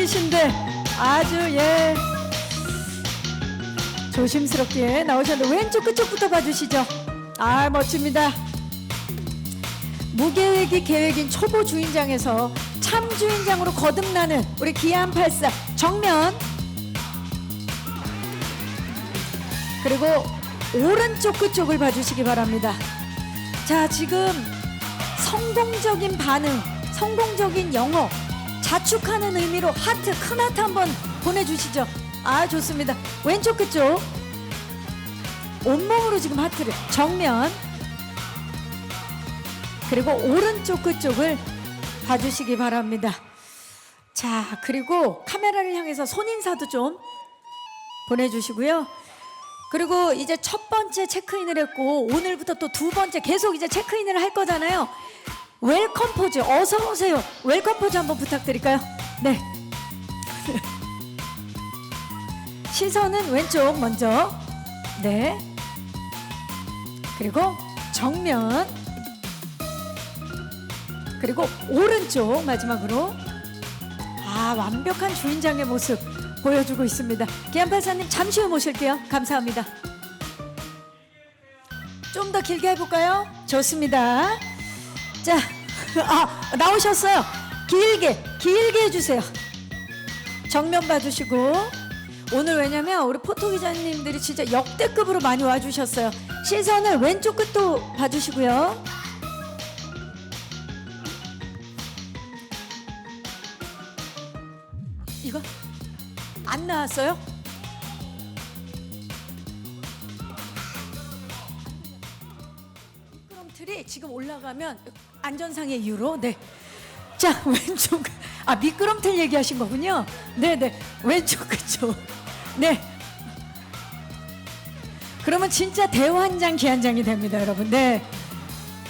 중이신데 아주 예 조심스럽게 나오셨는데 왼쪽 끝쪽부터 봐주시죠. 아 멋집니다. 무계획이 계획인 초보 주인장에서 참 주인장으로 거듭나는 우리 기안 84 정면 그리고 오른쪽 끝쪽을 봐주시기 바랍니다. 자 지금 성공적인 반응, 성공적인 영어 자축하는 의미로 하트 큰 하트 한번 보내주시죠. 아 좋습니다. 왼쪽 끝쪽 온몸으로 지금 하트를 정면 그리고 오른쪽 끝쪽을 봐주시기 바랍니다. 자 그리고 카메라를 향해서 손인사도 좀 보내주시고요. 그리고 이제 첫 번째 체크인을 했고 오늘부터 또 두 번째 계속 이제 체크인을 할 거잖아요. 웰컴 포즈 어서 오세요. 웰컴 포즈 한번 부탁드릴까요? 네. 시선은 왼쪽 먼저. 네. 그리고 정면. 그리고 오른쪽 마지막으로. 아 완벽한 주인장의 모습 보여주고 있습니다. 기안팔사님 잠시 후 모실게요. 감사합니다. 좀 더 길게 해볼까요? 좋습니다. 자, 아 나오셨어요. 길게 길게 해주세요. 정면 봐주시고 오늘 왜냐면 우리 포토 기자님들이 진짜 역대급으로 많이 와주셨어요. 시선을 왼쪽 끝도 봐주시고요. 이거 안 나왔어요? 그럼 틀이 지금 올라가면 안전상의 이유로 네. 자 왼쪽 아 미끄럼틀 얘기하신 거군요. 네네 왼쪽 그쪽 네. 그러면 진짜 대환장 기한장이 됩니다, 여러분. 네.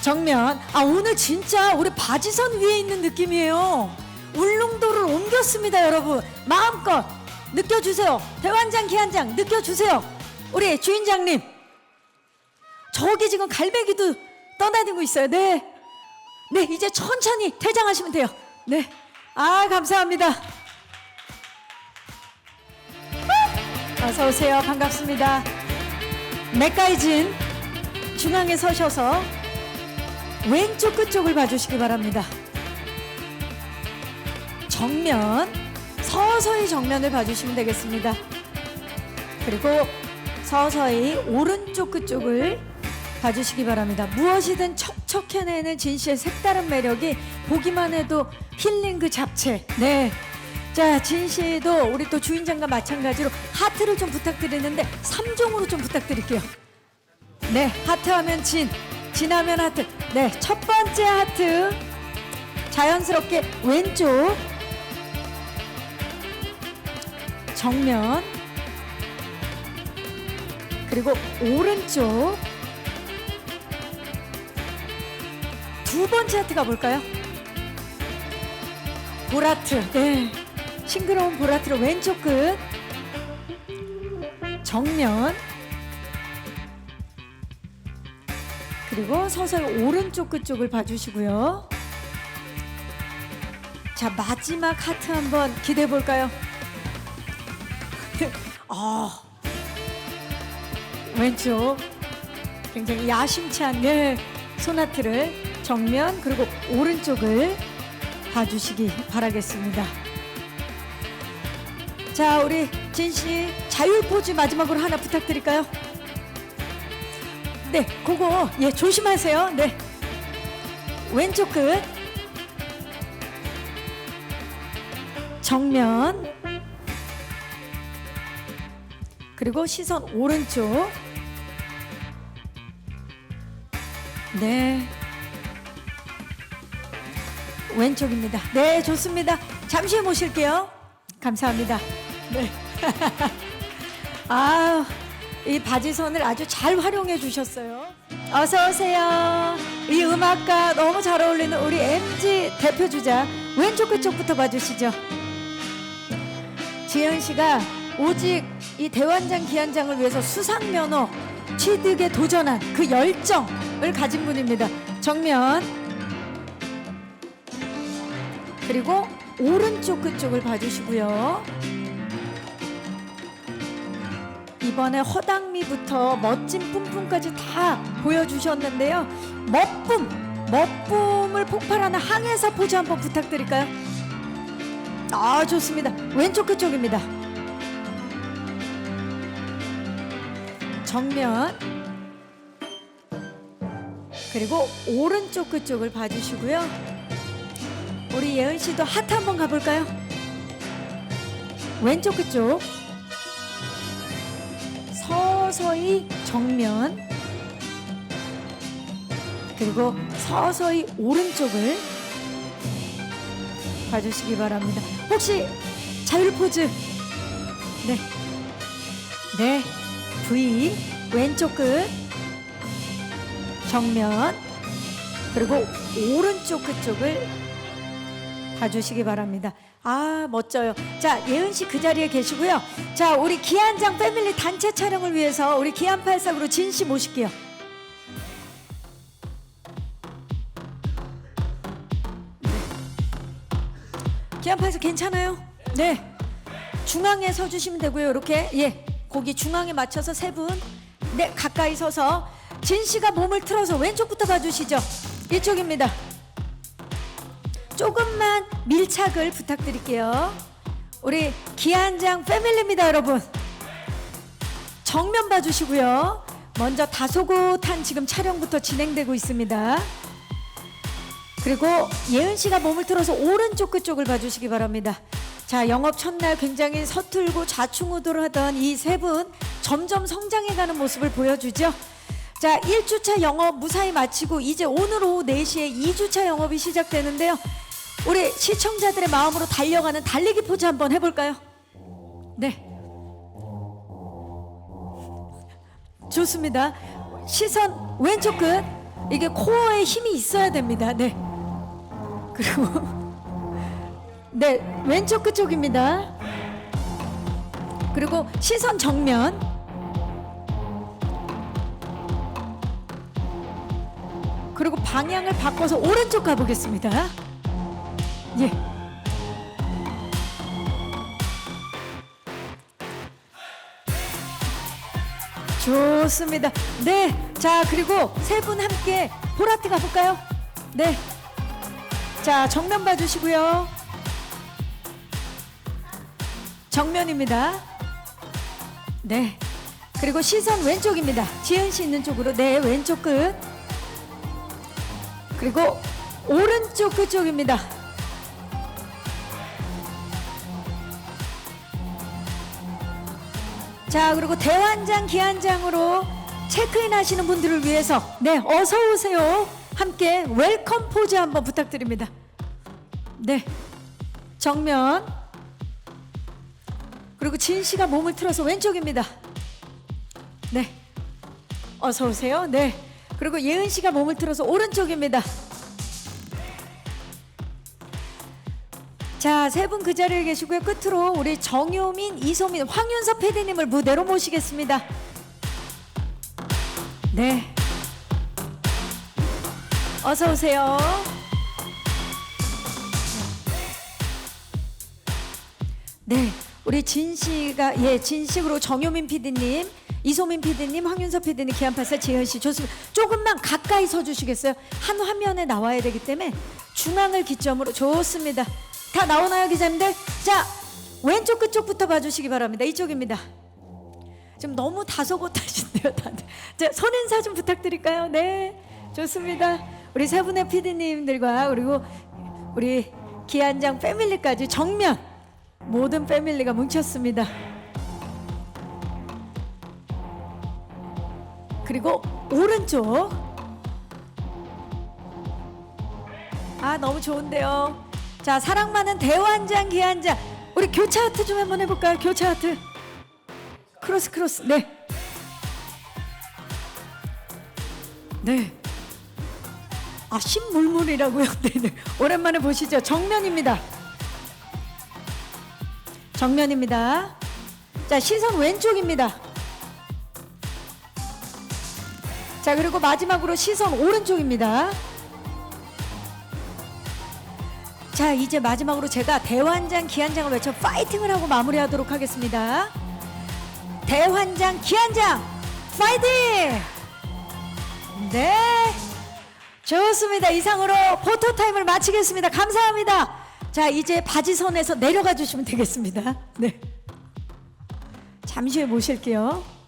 정면. 아 오늘 진짜 우리 바지선 위에 있는 느낌이에요. 울릉도를 옮겼습니다, 여러분. 마음껏 느껴주세요. 대환장 기한장 느껴주세요. 우리 주인장님. 저기 지금 갈매기도 떠다니고 있어요. 네. 네, 이제 천천히 퇴장하시면 돼요. 네. 아, 감사합니다. 어서 오세요. 반갑습니다. 맥가이진 중앙에 서셔서 왼쪽 끝쪽을 봐주시기 바랍니다. 정면 서서히 정면을 봐주시면 되겠습니다. 그리고 서서히 오른쪽 끝쪽을 봐주시기 바랍니다. 무엇이든 척척해내는 진 씨의 색다른 매력이 보기만 해도 힐링 그 잡채. 네. 자, 진 씨도 우리 또 주인장과 마찬가지로 하트를 좀 부탁드리는데 3종으로 좀 부탁드릴게요. 네, 하트 하면 진, 진 하면 하트. 네, 첫 번째 하트. 자연스럽게 왼쪽. 정면. 그리고 오른쪽. 두 번째 하트 가볼까요? 보라트. 네. 싱그러운 보라트로 왼쪽 끝. 정면. 그리고 서서히 오른쪽 끝 쪽을 봐주시고요. 자, 마지막 하트 한번 기대해 볼까요? 아, 왼쪽. 굉장히 야심찬 네, 소나트를 정면 그리고 오른쪽을 봐주시기 바라겠습니다. 자, 우리 진씨 자율 포즈 마지막으로 하나 부탁드릴까요? 네, 그거 예 조심하세요. 네, 왼쪽 끝 정면 그리고 시선 오른쪽 네 왼쪽입니다. 네, 좋습니다. 잠시 후에 모실게요. 감사합니다. 네. 아, 이 바지선을 아주 잘 활용해 주셨어요. 어서 오세요. 이 음악과 너무 잘 어울리는 우리 MG 대표 주자 왼쪽 끝쪽부터 봐주시죠. 지현 씨가 오직 이 대환장 기한장을 위해서 수상 면허 취득에 도전한 그 열정을 가진 분입니다. 정면 그리고 오른쪽 끝쪽을 봐주시고요. 이번에 허당미부터 멋진 뿜뿜까지 다 보여주셨는데요. 멋뿜, 멋뿜을 폭발하는 항해사 포즈 한번 부탁드릴까요? 아 좋습니다. 왼쪽 끝쪽입니다. 정면 그리고 오른쪽 끝쪽을 봐주시고요. 우리 예은 씨도 하트 한번 가볼까요? 왼쪽 끝쪽. 서서히 정면. 그리고 서서히 오른쪽을 봐주시기 바랍니다. 혹시 자율 포즈. 네, 네. V. 왼쪽 끝. 정면. 그리고 오른쪽 끝쪽을 봐주시기 바랍니다. 아 멋져요. 자 예은 씨 그 자리에 계시고요. 자 우리 기안장 패밀리 단체 촬영을 위해서 우리 기안팔sak으로 진 씨 모실게요. 기안팔sak 괜찮아요? 네. 중앙에 서주시면 되고요. 이렇게 예 거기 중앙에 맞춰서 세 분. 네 가까이 서서 진 씨가 몸을 틀어서 왼쪽부터 봐주시죠. 이쪽입니다. 조금만 밀착을 부탁드릴게요. 우리 기안장 패밀리입니다, 여러분. 정면 봐주시고요. 먼저 다소곳한 지금 촬영부터 진행되고 있습니다. 그리고 예은 씨가 몸을 틀어서 오른쪽 끝쪽을 봐주시기 바랍니다. 자, 영업 첫날 굉장히 서툴고 좌충우돌 하던 이 세 분 점점 성장해가는 모습을 보여주죠. 자, 1주차 영업 무사히 마치고 이제 오늘 오후 4시에 2주차 영업이 시작되는데요. 우리 시청자들의 마음으로 달려가는 달리기 포즈 한번 해볼까요? 네. 좋습니다. 시선 왼쪽 끝. 이게 코어에 힘이 있어야 됩니다. 네. 그리고 네 왼쪽 끝 쪽입니다. 그리고 시선 정면. 그리고 방향을 바꿔서 오른쪽 가보겠습니다. 예. 좋습니다. 네. 자, 그리고 세 분 함께 보라트 가볼까요? 네. 자, 정면 봐주시고요. 정면입니다. 네. 그리고 시선 왼쪽입니다. 지은 씨 있는 쪽으로. 네, 왼쪽 끝. 그리고 오른쪽 끝쪽입니다. 자, 그리고 대환장, 기한장으로 체크인 하시는 분들을 위해서 네, 어서 오세요. 함께 웰컴 포즈 한번 부탁드립니다. 네. 정면. 그리고 진 씨가 몸을 틀어서 왼쪽입니다. 네. 어서 오세요. 네. 그리고 예은 씨가 몸을 틀어서 오른쪽입니다. 자, 세 분 그 자리에 계시고요. 끝으로 우리 정효민, 이소민, 황윤서 PD님을 무대로 모시겠습니다. 네. 어서 오세요. 네, 우리 진 씨가 예 진식으로 정효민 PD님, 이소민 PD님, 황윤서 PD님, 기안팔사 지현 씨 좋습니다. 조금만 가까이 서 주시겠어요? 한 화면에 나와야 되기 때문에 중앙을 기점으로 좋습니다. 다 나오나요, 기자님들? 자, 왼쪽 끝쪽부터 봐주시기 바랍니다. 이쪽입니다. 지금 너무 다소곳하신데요, 다들. 자, 선인사 좀 부탁드릴까요? 네, 좋습니다. 우리 세 분의 PD님들과 그리고 우리 기안장 패밀리까지 정면 모든 패밀리가 뭉쳤습니다. 그리고 오른쪽. 아, 너무 좋은데요. 자, 사랑 많은 대환장, 기한장. 우리 교차 하트 좀 한번 해볼까요? 교차 하트. 크로스, 크로스. 네. 네. 아, 신물물이라고요? 네네. 오랜만에 보시죠. 정면입니다. 정면입니다. 자, 시선 왼쪽입니다. 자, 그리고 마지막으로 시선 오른쪽입니다. 자, 이제 마지막으로 제가 대환장, 기한장을 외쳐 파이팅을 하고 마무리하도록 하겠습니다. 대환장, 기한장, 파이팅! 네. 좋습니다. 이상으로 포토 타임을 마치겠습니다. 감사합니다. 자, 이제 바지선에서 내려가 주시면 되겠습니다. 네. 잠시 후에 모실게요.